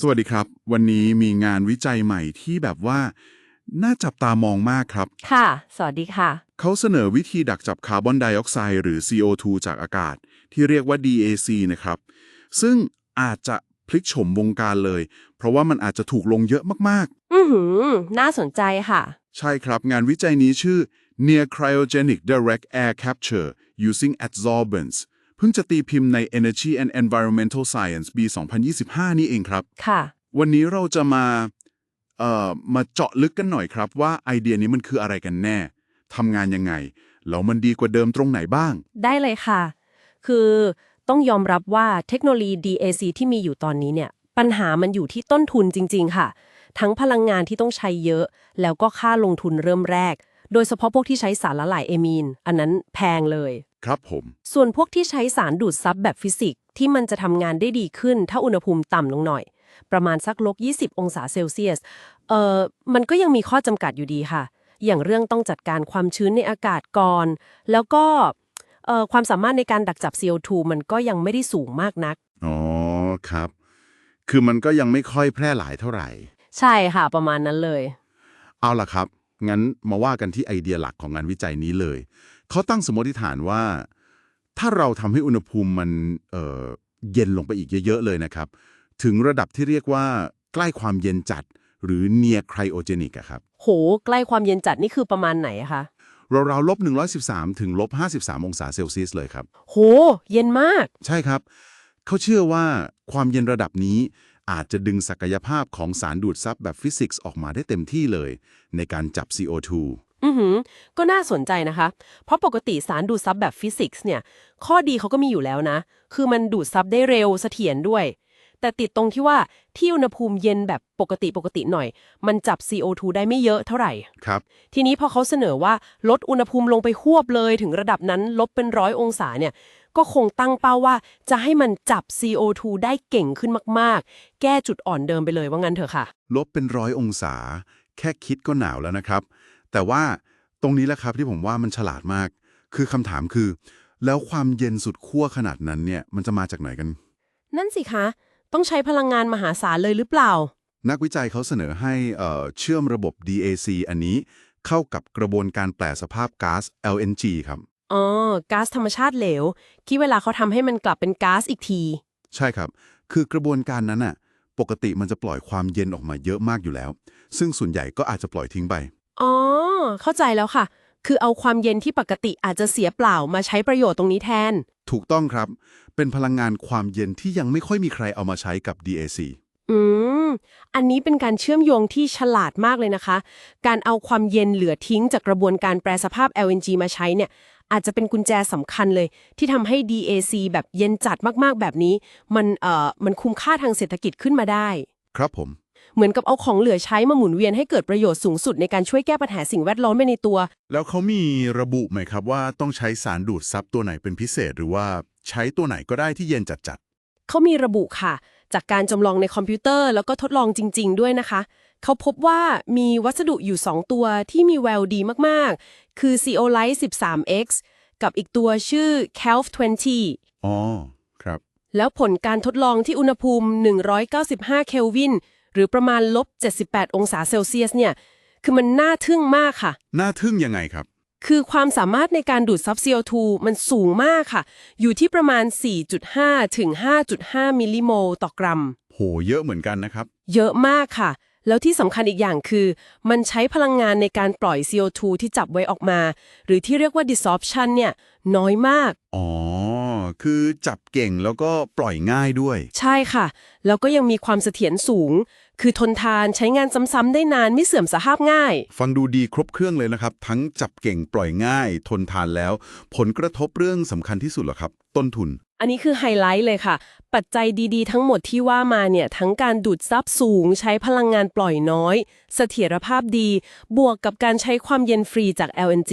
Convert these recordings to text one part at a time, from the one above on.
สวัสดีครับ วันนี้มีงานวิจัยใหม่ที่แบบว่า น่าจับตามองมากครับ ค่ะ สวัสดีค่ะ เขาเสนอวิธีดักจับคาร์บอนไดออกไซด์หรือ CO2 จากอากาศ ที่เรียกว่า DAC นะครับ ซึ่งอาจจะพลิกโฉมวงการเลย เพราะว่ามันอาจจะถูกลงเยอะมากอือหือ น่าสนใจค่ะ ๆ ใช่ครับ งานวิจัยนี้ชื่อ Near Cryogenic Direct Air Capture Using Adsorbents เพิ่งจะตีพิมพ์ใน Energy and Environmental Science ปี 2025 นี่เองครับ ค่ะ วันนี้เราจะมาเอ่อมาเจาะลึกกันหน่อยครับ ว่าไอเดียนี้มันคืออะไรกันแน่ทำงานยังไง แล้วมันดีกว่าเดิมตรงไหนบ้าง ได้เลยค่ะ คือต้องยอมรับว่าเทคโนโลยี DAC ที่มีอยู่ตอนนี้เนี่ย ปัญหามันอยู่ที่ต้นทุนจริง ๆ ค่ะ ทั้งพลังงานที่ต้องใช้เยอะ แล้วก็ค่าลงทุนเริ่มแรก โดยเฉพาะพวกที่ใช้สารละลายเอมีน อันนั้นแพงเลย ครับผม ส่วนพวกที่ใช้สารดูดซับแบบฟิสิกส์ที่มันจะทำงานได้ดีขึ้น ถ้าอุณหภูมิต่ำลงหน่อย ประมาณสักลบ 20 องศาเซลเซียส เอ่อ มันก็ยังมีข้อจำกัดอยู่ดีค่ะ อย่างเรื่องต้องจัดการความชื้นในอากาศก่อน แล้วก็ เอ่อ ความสามารถในการดักจับ CO2 มันก็ยังไม่ได้สูงมากนัก อ๋อ ครับ คือมันก็ยังไม่ค่อยแพร่หลายเท่าไหร่ ใช่ค่ะ ประมาณนั้นเลย เอาล่ะครับ งั้นมาว่ากันที่ไอเดียหลักของงานวิจัยนี้เลย เขาตั้งสมมติฐานว่า ถ้าเราทำให้อุณหภูมิมันเอ่อเย็นลงไปอีกเยอะ ๆ เลยนะครับ ถึงระดับที่เรียกว่าใกล้ความเย็นจัด หรือ near cryogenic อะครับ โห ใกล้ความเย็นจัดนี่คือประมาณไหนอะคะราวๆลบ113 ถึงลบ53 องศาเซลเซียสเลยครับ โห เย็นมาก ใช่ครับ เขาเชื่อว่าความเย็นระดับนี้ อาจจะดึงศักยภาพของสารดูดซับแบบฟิสิกส์ออกมาได้เต็มที่เลย ในการจับ CO2 อือหือ ก็น่าสนใจนะคะ เพราะปกติสารดูดซับแบบฟิสิกส์เนี่ย ข้อดีเขาก็มีอยู่แล้วนะ คือมันดูดซับได้เร็วเสถียรด้วย แต่ติดตรงที่ว่าที่อุณหภูมิเย็นแบบปกติปกติหน่อย มันจับ CO2 ได้ไม่เยอะเท่าไหร่ ครับ ทีนี้พอเขาเสนอว่าลดอุณหภูมิลงไปหวบเลยถึงระดับนั้นลบเป็นร้อยองศาเนี่ย ก็คงตั้งเป้าว่าจะให้มันจับ CO2 ได้เก่งขึ้นมากๆ แก้จุดอ่อนเดิมไปเลยว่างั้นเถอะค่ะ ลบเป็นร้อยองศา แค่คิดก็หนาวแล้วนะครับ แต่ว่าตรงนี้แหละครับที่ผมว่ามันฉลาดมาก คือคำถามคือ แล้วความเย็นสุดขั้วขนาดนั้นเนี่ยมันจะมาจากไหนกัน นั่นสิคะ ต้องใช้พลังงานมหาศาลเลยหรือเปล่า นักวิจัยเขาเสนอให้เอ่อเชื่อมระบบ DAC อันนี้เข้ากับกระบวนการแปลสภาพก๊าซ LNG ครับ อ๋อก๊าซธรรมชาติเหลว ที่เวลาเขาทำให้มันกลับเป็นก๊าซอีกที ใช่ครับ คือกระบวนการนั้นน่ะ ปกติมันจะปล่อยความเย็นออกมาเยอะมากอยู่แล้ว ซึ่งส่วนใหญ่ก็อาจจะปล่อยทิ้งไป อ๋อ เข้าใจแล้วค่ะ คือเอาความเย็นที่ปกติอาจจะเสียเปล่ามาใช้ประโยชน์ตรงนี้แทน ถูกต้องครับ เป็นพลังงานความเย็นที่ยังไม่ค่อยมีใครเอามาใช้กับ DAC อืม อันนี้เป็นการเชื่อมโยงที่ฉลาดมากเลยนะคะ การเอาความเย็นเหลือทิ้งจากกระบวนการแปรสภาพ LNG มาใช้เนี่ย อาจจะเป็นกุญแจสำคัญเลย ที่ทำให้ DAC แบบเย็นจัดมากๆแบบนี้ มันเอ่อมันคุ้มค่าทางเศรษฐกิจขึ้นมาได้ ครับผม เหมือนกับเอาของเหลือใช้มาหมุนเวียนให้เกิดประโยชน์สูงสุดในการช่วยแก้ปัญหาสิ่งแวดล้อมไปในตัว แล้วเขามีระบุไหมครับว่าต้องใช้สารดูดซับตัวไหนเป็นพิเศษ หรือว่าใช้ตัวไหนก็ได้ที่เย็นจัดเขามีระบุค่ะ จากการจำลองในคอมพิวเตอร์แล้วก็ทดลองจริง ๆ ด้วยนะคะ เขาพบว่ามีวัสดุอยู่ 2 ตัวที่มีแววดีมาก ๆ คือ Zeolite 13x กับอีกตัวชื่อ Calf 20ๆอ๋อ ครับ แล้วผลการทดลองที่อุณหภูมิ 195 เคลวิน หรือประมาณลบ 78 องศาเซลเซียสเนี่ย คือมันน่าทึ่งมากค่ะ น่าทึ่งยังไงครับ คือความสามารถในการดูดซับ CO2 มันสูงมากค่ะ อยู่ที่ประมาณ 4.5 ถึง 5.5 มิลลิโมลต่อกรัม โห เยอะเหมือนกันนะครับ เยอะมากค่ะ แล้วที่สำคัญอีกอย่างคือ มันใช้พลังงานในการปล่อย CO2 ที่จับไว้ออกมา หรือที่เรียกว่า desorption เนี่ยน้อยมาก อ๋อ คือจับเก่งแล้วก็ปล่อยง่ายด้วย ใช่ค่ะ แล้วก็ยังมีความเสถียรสูง คือทนทานใช้งานซ้ำๆได้นานไม่เสื่อมสภาพง่าย ฟังดูดีครบเครื่องเลยนะครับ ทั้งจับเก่งปล่อยง่าย ทนทานแล้ว ผลกระทบเรื่องสำคัญที่สุดเหรอครับ ต้นทุน อันนี้คือไฮไลท์เลยค่ะ ปัจจัยดีๆ ทั้งหมดที่ว่ามาเนี่ยทั้งการดูดซับสูง ใช้พลังงานปล่อยน้อย เสถียรภาพดี บวกกับการใช้ความเย็นฟรีจาก LNG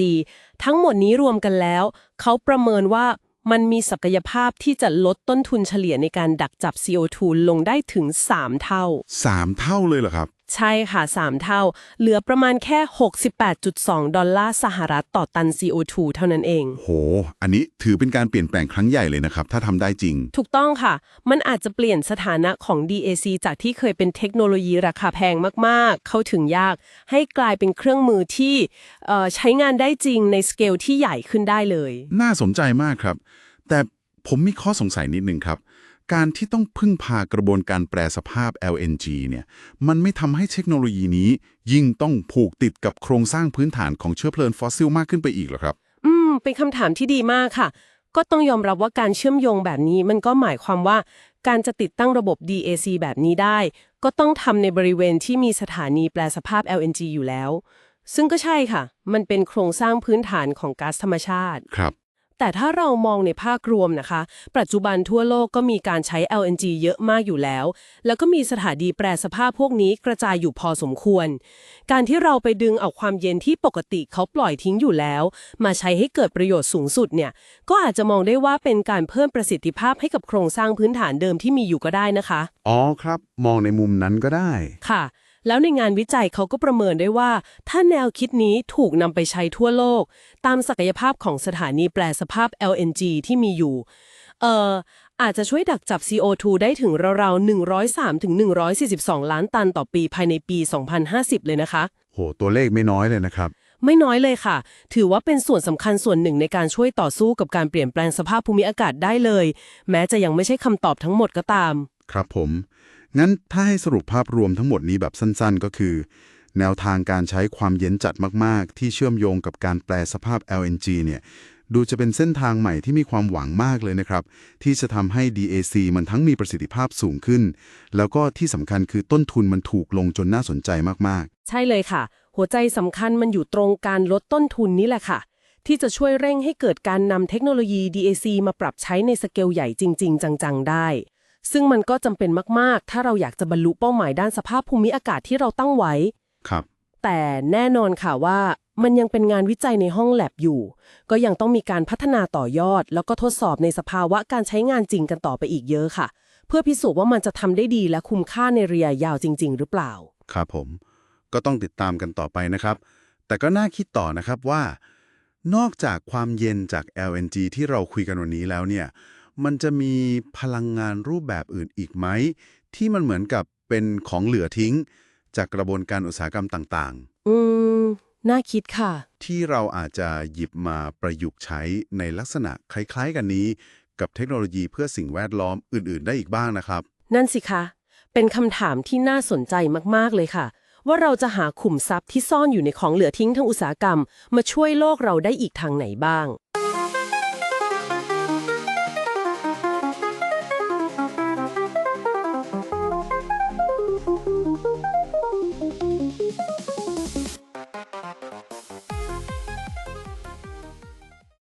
ทั้งหมดนี้รวมกันแล้ว เขาประเมินว่า มันมีศักยภาพที่จะลดต้นทุนเฉลี่ยในการดักจับ CO2 ลงได้ถึง 3 เท่า 3 เท่าเลยเหรอครับ ใช่ค่ะ 3 เท่า เหลือประมาณแค่ 68.2 ดอลลาร์สหรัฐต่อตัน CO2 เท่านั้นเอง โห อันนี้ถือเป็นการเปลี่ยนแปลงครั้งใหญ่เลยนะครับ ถ้าทำได้จริง ถูกต้องค่ะ มันอาจจะเปลี่ยนสถานะของ DAC จากที่เคยเป็นเทคโนโลยีราคาแพงมากๆ เข้าถึงยาก ให้กลายเป็นเครื่องมือที่เอ่อใช้งานได้จริงในสเกลที่ใหญ่ขึ้นได้เลย น่าสนใจมากครับ แต่ผมมีข้อสงสัยนิดนึงครับ การที่ต้องพึ่งพากระบวนการแปรสภาพ LNG เนี่ย มันไม่ทำให้เทคโนโลยีนี้ ยิ่งต้องผูกติดกับโครงสร้างพื้นฐานของเชื้อเพลิงฟอสซิลมากขึ้นไปอีกเหรอครับ อืม เป็นคำถามที่ดีมากค่ะ ก็ต้องยอมรับว่าการเชื่อมโยงแบบนี้ มันก็หมายความว่า การจะติดตั้งระบบ DAC แบบนี้ได้ ก็ต้องทำในบริเวณที่มีสถานีแปลสภาพ LNG อยู่แล้ว ซึ่งก็ใช่ค่ะ มันเป็นโครงสร้างพื้นฐานของก๊าซธรรมชาติ ครับ แต่ถ้าเรามองในภาพรวมนะคะ ปัจจุบันทั่วโลกก็มีการใช้ LNG เยอะมากอยู่แล้ว แล้วก็มีสถานีแปรสภาพพวกนี้กระจายอยู่พอสมควร การที่เราไปดึงเอาความเย็นที่ปกติเขาปล่อยทิ้งอยู่แล้ว มาใช้ให้เกิดประโยชน์สูงสุดเนี่ย ก็อาจจะมองได้ว่าเป็นการเพิ่มประสิทธิภาพให้กับโครงสร้างพื้นฐานเดิมที่มีอยู่ก็ได้นะคะ อ๋อครับ มองในมุมนั้นก็ได้ ค่ะ แล้วในงานวิจัยเขาก็ประเมินได้ว่า ถ้าแนวคิดนี้ถูกนำไปใช้ทั่วโลก ตามศักยภาพของสถานีแปลสภาพ LNG ที่มีอยู่ เอ่อ อาจจะช่วยดักจับ CO2 ได้ถึงราวๆ103ถึง142 ล้านตันต่อปีภายในปี 2050 เลยนะคะ โห ตัวเลขไม่น้อยเลยนะครับไม่น้อยเลยค่ะ ถือว่าเป็นส่วนสำคัญส่วนหนึ่งในการช่วยต่อสู้กับการเปลี่ยนแปลงสภาพภูมิอากาศได้เลย แม้จะยังไม่ใช่คำตอบทั้งหมดก็ตาม ครับผม งั้นถ้าให้สรุปภาพรวมทั้งหมดนี้แบบสั้นๆ ก็คือ แนวทางการใช้ความเย็นจัดมากๆ ที่เชื่อมโยงกับการแปลสภาพ LNG เนี่ยดูจะเป็นเส้นทางใหม่ที่มีความหวังมากเลยนะครับ ที่จะทำให้ DAC มันทั้งมีประสิทธิภาพสูงขึ้น แล้วก็ที่สำคัญคือต้นทุนมันถูกลงจนน่าสนใจมากๆ ใช่เลยค่ะ หัวใจสำคัญมันอยู่ตรงการลดต้นทุนนี่แหละค่ะ ที่จะช่วยเร่งให้เกิดการนำเทคโนโลยี DAC มาปรับใช้ในสเกลใหญ่จริง ๆ จัง ๆ ได้ ซึ่งมันก็จำเป็นมาก ๆ ถ้าเราอยากจะบรรลุเป้าหมายด้านสภาพภูมิอากาศที่เราตั้งไว้ๆครับ แต่แน่นอนค่ะว่ามันยังเป็นงานวิจัยในห้องแลบอยู่ ก็ยังต้องมีการพัฒนาต่อยอด แล้วก็ทดสอบในสภาวะการใช้งานจริงกันต่อไปอีกเยอะค่ะ เพื่อพิสูจน์ว่ามันจะทำได้ดีและคุ้มค่าในระยะยาวจริง ๆ หรือเปล่า ครับผม ก็ต้องติดตามกันต่อไปนะครับ แต่ก็น่าคิดต่อนะครับว่า นอกจากความเย็นจาก LNG ที่เราคุยกันวันนี้แล้วเนี่ย มันจะมีพลังงานรูปแบบอื่นอีกไหม ที่มันเหมือนกับเป็นของเหลือทิ้ง จากกระบวนการอุตสาหกรรมต่างอืม น่าคิดค่ะๆที่เราอาจจะหยิบมาประยุกต์ใช้ในลักษณะคล้าย ๆ กันนี้ กับเทคโนโลยีเพื่อสิ่งแวดล้อมอื่น ๆ ได้อีกบ้างนะครับ นั่นสิคะ เป็นคำถามที่น่าสนใจมากๆเลยค่ะ ว่าเราจะหาขุมทรัพย์ที่ซ่อนอยู่ในของเหลือทิ้งทางอุตสาหกรรม มาช่วยโลกเราได้อีกทางไหนบ้าง